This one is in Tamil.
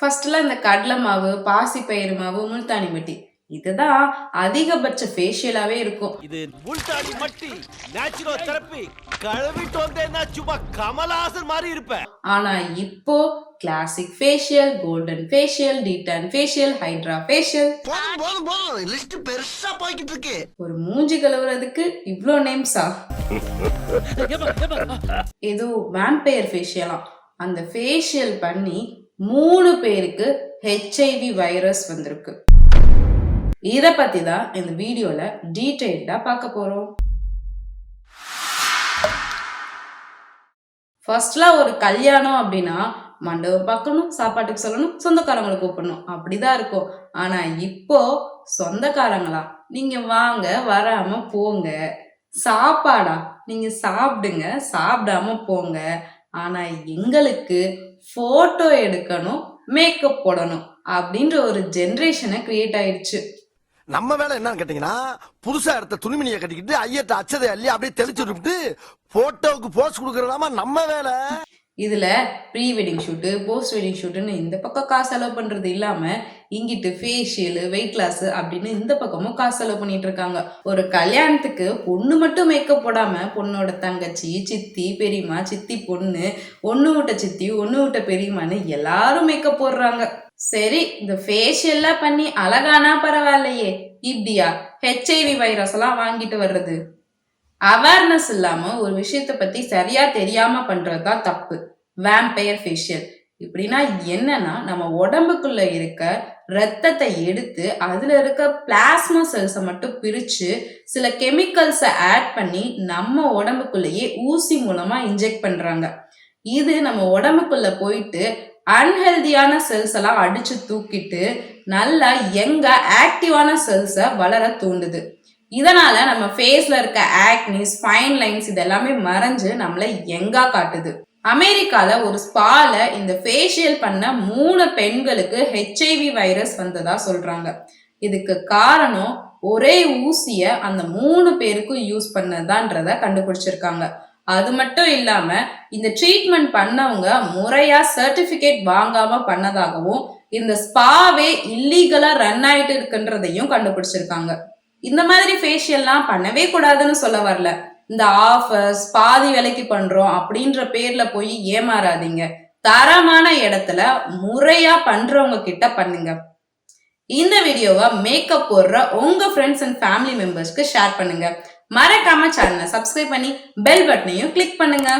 ஃபர்ஸ்ட்லாம் இந்த கடலை மாவு பாசிப்பயிறு மாவு முல்தானி மட்டி. இதுதான் அதிகபட்ச ஃபேஷியலாவே இருக்கும். இது முல்தானி மட்டி நேச்சுரல் தெரப்பி கழுவிட்டு வந்தேன்னா சும்மா கமலஹாசன் மாதிரி இருப்பேன். ஆனா இப்போ classic facial golden facial detan facial hydra facial list பெருசா போய்கிட்டு இருக்கு. ஒரு மூஞ்சி கழுவுறதுக்கு இவ்ளோ நேம்ஸா ஏதோ வேம்பயர் ஃபேஷியலாம் அந்த ஃபேஷியல் பண்ணி மூணு பேருக்கு ஹெச்ஐவி வைரஸ் வந்திருக்கு. இதை பத்தி தான் இந்த வீடியோல டீடைல்டா பார்க்க போறோம். ஃபர்ஸ்ட்லாம் ஒரு கல்யாணம் அப்படின்னா மண்டபம் பார்க்கணும் சாப்பாட்டுக்கு சொல்லணும் சொந்தக்காரங்களை கூப்பிடணும். அப்படிதான் இருக்கும். ஆனா இப்போ சொந்தக்காரங்களா நீங்க வாங்க வராம போங்க. சாப்பாடா நீங்க சாப்பிடுங்க சாப்பிடாம போங்க. ஆனா எங்களுக்கு போட்டோ எடுக்கணும் மேக்கப் போடணும் அப்படின்ற ஒரு ஜென்ரேஷனை கிரியேட் ஆயிடுச்சு. நம்ம வேலை என்னன்னு கேட்டீங்கன்னா புதுசா எடுத்த துணிமணியை கட்டிக்கிட்டு ஐயத்தை அச்சதை அள்ளி அப்படியே தெளிச்சு விட்டுட்டு போட்டோவுக்கு போஸ் கொடுக்கறதாமா நம்ம வேலை. இதில் pre wedding shoot post wedding ஷூட்டுன்னு இந்த பக்கம் காசு செலவு பண்ணுறது இல்லாமல் இங்கிட்டு ஃபேஷியலு வெயிட் லாஸு அப்படின்னு இந்த பக்கமும் காசு செலவு பண்ணிட்டு இருக்காங்க. ஒரு கல்யாணத்துக்கு பொண்ணு மட்டும் மேக்கப் போடாமல் பொண்ணோட தங்கச்சி சித்தி பெரியம்மா சித்தி பொண்ணு ஒன்று விட்ட சித்தி ஒன்று விட்ட பெரியம்மான்னு எல்லாரும் மேக்கப் போடுறாங்க. சரி இந்த ஃபேஷியல்லாம் பண்ணி அழகானா பரவாயில்லையே. இப்படியா? ஹெச்ஐவி வைரஸ் எல்லாம் வாங்கிட்டு வர்றது. அவேர்னஸ் இல்லாம ஒரு விஷயத்தை பத்தி சரியா தெரியாம பண்றது தான் தப்பு. வேம்பயர் ஃபேஷியல் இப்படின்னா என்னன்னா நம்ம உடம்புக்குள்ள இருக்க ரத்தத்தை எடுத்து அதுல இருக்க பிளாஸ்மா செல்ஸை மட்டும் பிரிச்சு சில கெமிக்கல்ஸை ஆட் பண்ணி நம்ம உடம்புக்குள்ளேயே ஊசி மூலமா இன்ஜெக்ட் பண்றாங்க. இது நம்ம உடம்புக்குள்ள போயிட்டு அன்ஹெல்தியான செல்ஸ் எல்லாம் அடிச்சு தூக்கிட்டு நல்லா எங்க ஆக்டிவான செல்ஸை வளர தூண்டுது. இதனால நம்ம ஃபேஸ்ல இருக்க ஆக்னிஸ் ஃபைன் லைன்ஸ் இது எல்லாமே மறைஞ்சு நம்மள எங்கா காட்டுது. அமெரிக்கால ஒரு ஸ்பால இந்த ஃபேஷியல் பண்ண மூணு பெண்களுக்கு ஹெச்ஐவி வைரஸ் வந்ததா சொல்றாங்க. இதுக்கு காரணம் ஒரே ஊசிய அந்த மூணு பேருக்கும் யூஸ் பண்ணதான்றத கண்டுபிடிச்சிருக்காங்க. அது மட்டும் இல்லாம இந்த ட்ரீட்மெண்ட் பண்ணவங்க முறையா சர்டிபிகேட் வாங்காம பண்ணதாகவும் இந்த ஸ்பாவே இல்லீகலா ரன் ஆயிட்டு இருக்குன்றதையும் கண்டுபிடிச்சிருக்காங்க. இந்த மாதிரி ஃபேஷியல்லாம் பண்ணவே கூடாதுன்னு சொல்ல வரல. இந்த ஆஃபர்ஸ் பாதி விலைக்கு பண்றோம் அப்படின்ற பேர்ல போய் ஏமாறாதீங்க. தரமான இடத்துல முறையா பண்றவங்க கிட்ட பண்ணுங்க. இந்த வீடியோவை மேக்கப் போடுற உங்க ஃப்ரெண்ட்ஸ் அண்ட் ஃபேமிலி மெம்பர்ஸ்க்கு ஷேர் பண்ணுங்க. மறக்காம சேனலை சப்ஸ்கிரைப் பண்ணி பெல் பட்டனையும் கிளிக் பண்ணுங்க.